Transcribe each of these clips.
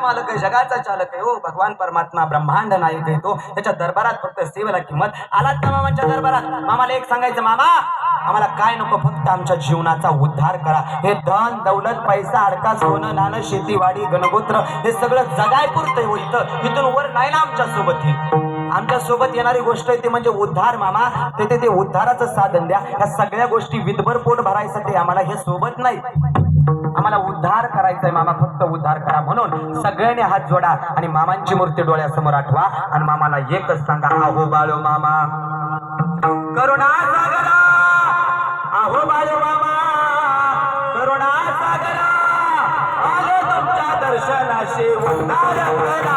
मालक आहे जगाचा चालक आहे. हो भगवान परमात्मा ब्रह्मांड नायक आहे तो. त्याच्या दरबारात फक्त सेवेला किंमत. आलात का मामाच्या दरबारात? मामाला एक सांगायचं मामा आम्हाला काय नको फक्त आमच्या जीवनाचा उद्धार करा. हे धन दौलत पैसा अडका सोनं नाणं शेतीवाडी गणगोत्र हे सगळं जगाय पुरतंय हो इथं. इथून वर नाही ना आमच्यासोबत हे. आमच्यासोबत येणारी गोष्ट आहे ती म्हणजे उद्धार मामा. ते ते- उद्धाराचं साधन द्या. ह्या सगळ्या गोष्टी विधभर पोट भरायसाठी आम्हाला हे सोबत नाही. आम्हाला उद्धार करायचंय मामा फक्त उद्धार करा म्हणून सगळ्यांनी हात जोडा आणि मामांची मूर्ती डोळ्यासमोर आठवा आणि मामाला एकच सांगा आहो बाळो मामा करुणा सागरा आहो बाळो मामा करुणा सागरा आलो तुमच्या दर्शनाशी उद्धार करा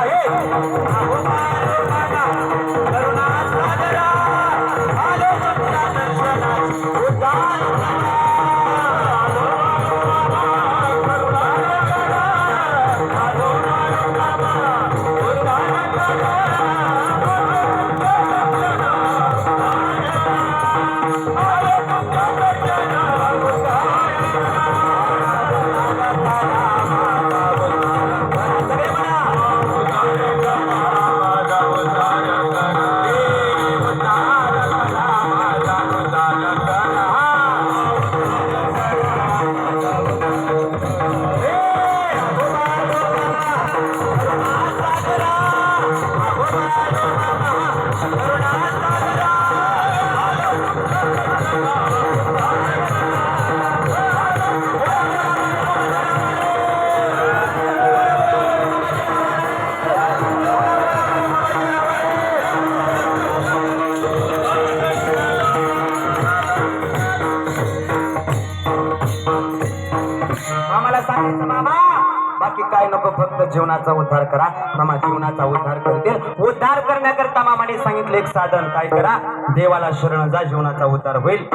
बाकी काय नको फक्त जीवनाचा उद्धार करा. मामा जीवनाचा उद्धार करतील. उद्धार करण्याकरता मामाने सांगितलं एक साधन काय करा? देवाला शरण जा जीवनाचा उद्धार होईल.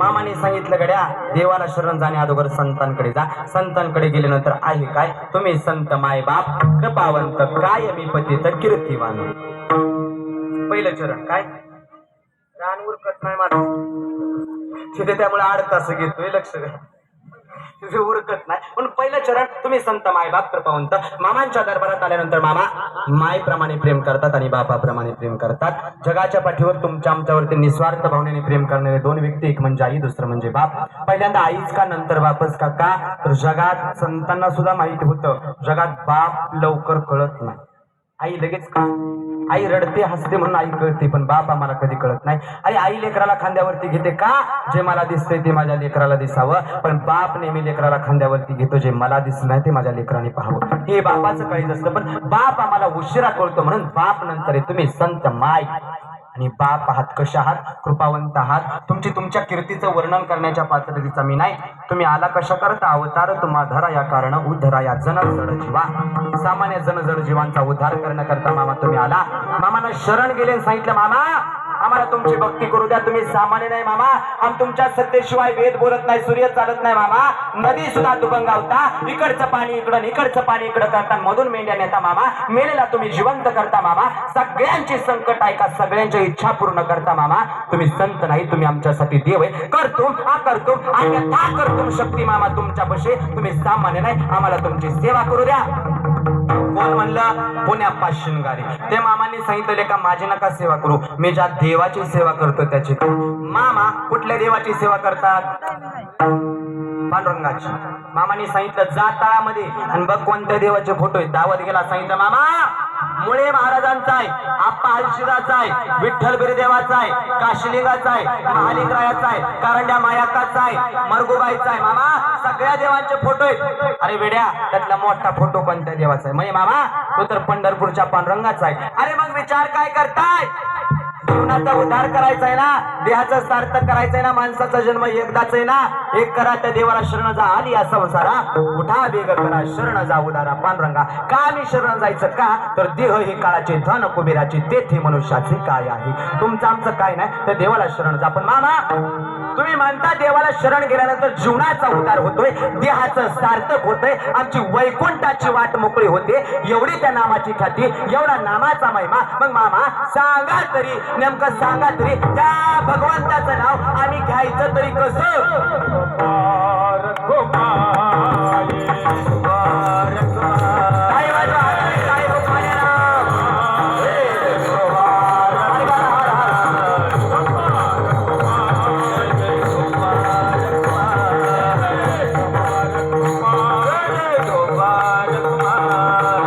मामाने सांगितलं गड्या देवाला शरण जाणे अगोदर संतांकडे जा. संतांकडे गेल्यानंतर आहे काय? तुम्ही संत माय बाप कृपावंत काय मी तर कीर्तिवान. पहिलं चरण काय? रानवर उरकत नाही माझं तिथे त्यामुळे आड तास घेतोय लक्ष द्या उरकत नाही. पण पहिलं चरण तुम्ही संत माय बाप कृपावंत. मामांच्या दरबारात आल्यानंतर मामा मायप्रमाणे प्रेम करतात आणि बापाप्रमाणे प्रेम करतात. जगाच्या पाठीवर तुमच्या आमच्यावरती निस्वार्थ भावनेने प्रेम करणारे दोन व्यक्ती एक म्हणजे आई दुसरं म्हणजे बाप. पहिल्यांदा आईच का नंतर बापच का? का? तर जगात संतांना सुद्धा माहिती होतं. जगात बाप लवकर कळत नाही. आई लगेच का? आई रडते हसते म्हणून आई कळते पण बाप आम्हाला कधी कळत नाही. आई आई लेकराला खांद्यावरती घेते का? जे मला दिसतंय ते माझ्या लेकराला दिसावं. पण बाप नेहमी लेकराला खांद्यावरती घेतो जे मला दिसलं नाही ते माझ्या लेकराने पाहावं. हे बापाचं काळीच असतं पण बाप आम्हाला उशिरा कळतो म्हणून बाप नंतर तुम्ही संत माय. आणि बाप आहात कशा आहात? कृपावंत आहात. तुमची तुमच्या कीर्तीचं वर्णन करण्याच्या पात्रतेचा मी नाही. तुम्ही आला कशा करता? अवतार तुम्हा धरा या कारण उद्धरा या जन जड जीवा. सामान्य जन जड जीवांचा उद्धार करण्याकरता मामा तुम्ही आला. मामानं शरण गेले सांगितलं मामा आम्हाला तुमची भक्ती करू द्या. तुम्ही सामान्य नाही मामा. आम तुमच्या सत्तेशिवाय वेद बोलत नाही सूर्य चालत नाही मामा. नदी सुद्धा दुबंगावता इकडचं पाणी इकडं इकडचं पाणी इकडं करता. मधून मेंढ्या नेता मामा. मेलेला तुम्ही जिवंत करता मामा. सगळ्यांची संकट ऐका सगळ्यांच्या इच्छा पूर्ण करता मामा. तुम्ही संत नाही तुम्ही आमच्यासाठी देव आहे. करतो हा करतो आणि करतो शक्ती मामा तुमच्या बशे तुम्ही सामान्य नाही आम्हाला तुमची सेवा करू द्या. कोण म्हणलं पुण्या शिंगारी ते मामांनी सांगितलेले का माझी नका सेवा करू. मी ज्या देवाची सेवा करतो त्याची मामा कुठल्या देवाची सेवा करतात? पांडुरंगाची मामाने सांगितलं जा तळामध्ये आणि बघ कोणत्या देवाचे फोटो आहेत. दावत गेला सांगितलं मामा मुळे महाराजांचा आहे आप्पा हलशिराचा आहे विठ्ठल बिरदेवाचा आहे काशिलिंगाचा आहे महालिंगरायाचा आहे कारंड्या मायाकाचा आहे मरगुबाईचा आहे. मामा सगळ्या देवांचे फोटो आहेत. अरे वेड्या त्यातला मोठा फोटो कोणत्या देवाचा आहे? म्हणजे मामा तो तर पंढरपूरच्या पांडुरंगाचा आहे. अरे मग विचार काय करताय? जीवनाचा उद्धार करायचा आहे ना देहाचं सार्थक करायचं आहे ना माणसाचा जन्म एकदाच आहे ना एक करा त्या देवाला शरण जा आली या संसारा उठा बेग करा शरण जा उदारा पांडुरंगा. का मी शरण जायचं का? तर देह हे काळाचे धन कुबेराचे तेथे मनुष्याचे काय आहे? तुमचं आमचं काय नाही तर देवाला शरण जा. पण मामा तुम्ही म्हणता देवाला शरण गेल्यानंतर जीवनाचा उद्धार होतोय देहाचं सार्थक होतंय आमची वैकुंठाची वाट मोकळी होते एवढी त्या नामाची ख्याती एवढा नामाचा महिमा. मग मामा सांगा तरी नेमकं सांगा तरी. त्या भगवंताचं नाव आम्ही घ्यायचं तरी कसं?